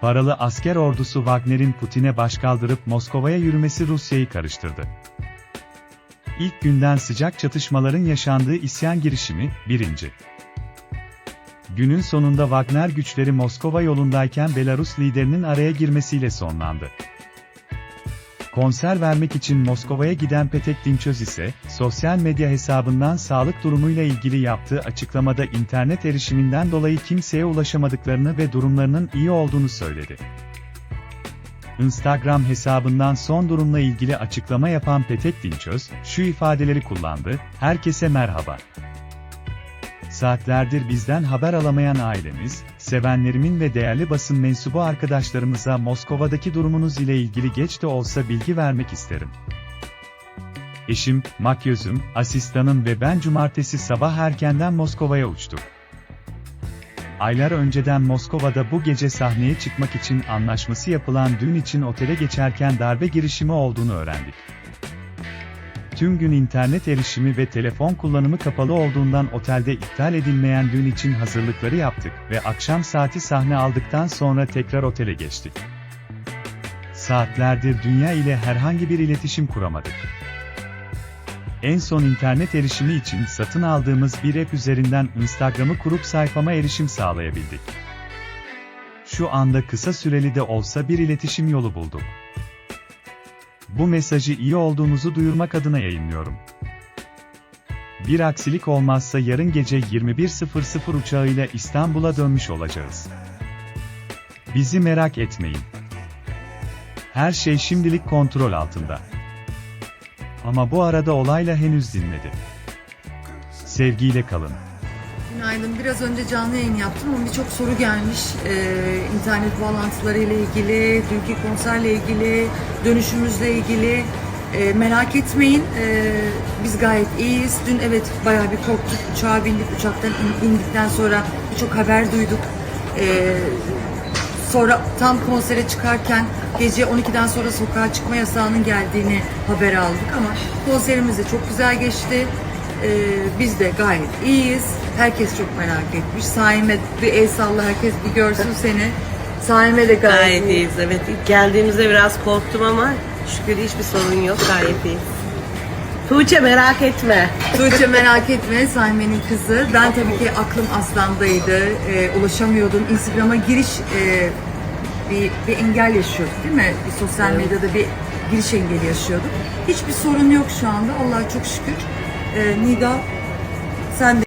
Paralı asker ordusu Wagner'in Putin'e başkaldırıp Moskova'ya yürümesi Rusya'yı karıştırdı. İlk günden sıcak çatışmaların yaşandığı isyan girişimi, 1. Günün sonunda Wagner güçleri Moskova yolundayken Belarus liderinin araya girmesiyle sonlandı. Konser vermek için Moskova'ya giden Petek Dinçöz ise, sosyal medya hesabından sağlık durumuyla ilgili yaptığı açıklamada internet erişiminden dolayı kimseye ulaşamadıklarını ve durumlarının iyi olduğunu söyledi. Instagram hesabından son durumla ilgili açıklama yapan Petek Dinçöz, şu ifadeleri kullandı, herkese merhaba. Saatlerdir bizden haber alamayan ailemiz, sevenlerimin ve değerli basın mensubu arkadaşlarımıza Moskova'daki durumunuz ile ilgili geç de olsa bilgi vermek isterim. Eşim, makyözüm, asistanım ve ben cumartesi sabah erkenden Moskova'ya uçtuk. Aylar önceden Moskova'da bu gece sahneye çıkmak için anlaşması yapılan düğün için otele geçerken darbe girişimi olduğunu öğrendik. Tüm gün internet erişimi ve telefon kullanımı kapalı olduğundan otelde iptal edilmeyen düğün için hazırlıkları yaptık ve akşam saati sahne aldıktan sonra tekrar otele geçtik. Saatlerdir dünya ile herhangi bir iletişim kuramadık. En son internet erişimi için satın aldığımız bir app üzerinden Instagram'ı kurup sayfama erişim sağlayabildik. Şu anda kısa süreli de olsa bir iletişim yolu bulduk. Bu mesajı iyi olduğunuzu duyurmak adına yayınlıyorum. Bir aksilik olmazsa yarın gece 21.00 uçağıyla İstanbul'a dönmüş olacağız. Bizi merak etmeyin. Her şey şimdilik kontrol altında. Ama bu arada olayla henüz dinmedi. Sevgiyle kalın. Günaydın. Biraz önce canlı yayın yaptım ama birçok soru gelmiş. Ee, internet bağlantıları ile ilgili, dünkü konserle ilgili, dönüşümüzle ilgili. Ee, merak etmeyin. Ee, biz gayet iyiyiz. Dün evet bayağı bir korktuk. Uçağa bindik. Uçaktan in- indikten sonra birçok haber duyduk. Ee, Sonra tam konsere çıkarken gece 12'den sonra sokağa çıkma yasağının geldiğini haber aldık ama konserimiz de çok güzel geçti. Ee, biz de gayet iyiyiz. Herkes çok merak etmiş. Saime bir el salla herkes bir görsün seni. Saime de gayet, Gayet iyi. iyiyiz evet. İlk geldiğimizde biraz korktum ama şükür hiçbir sorun yok gayet iyiyiz. Tuğçe merak etme. Tuğçe merak etme Saime'nin kızı. Ben tabii ki aklım Aslan'daydı. Ee, ulaşamıyordum. Instagram'a giriş e, bir, bir engel yaşıyorduk değil mi? Bir sosyal medyada bir giriş engeli yaşıyorduk. Hiçbir sorun yok şu anda. Allah'a çok şükür. Ee, Nida sen de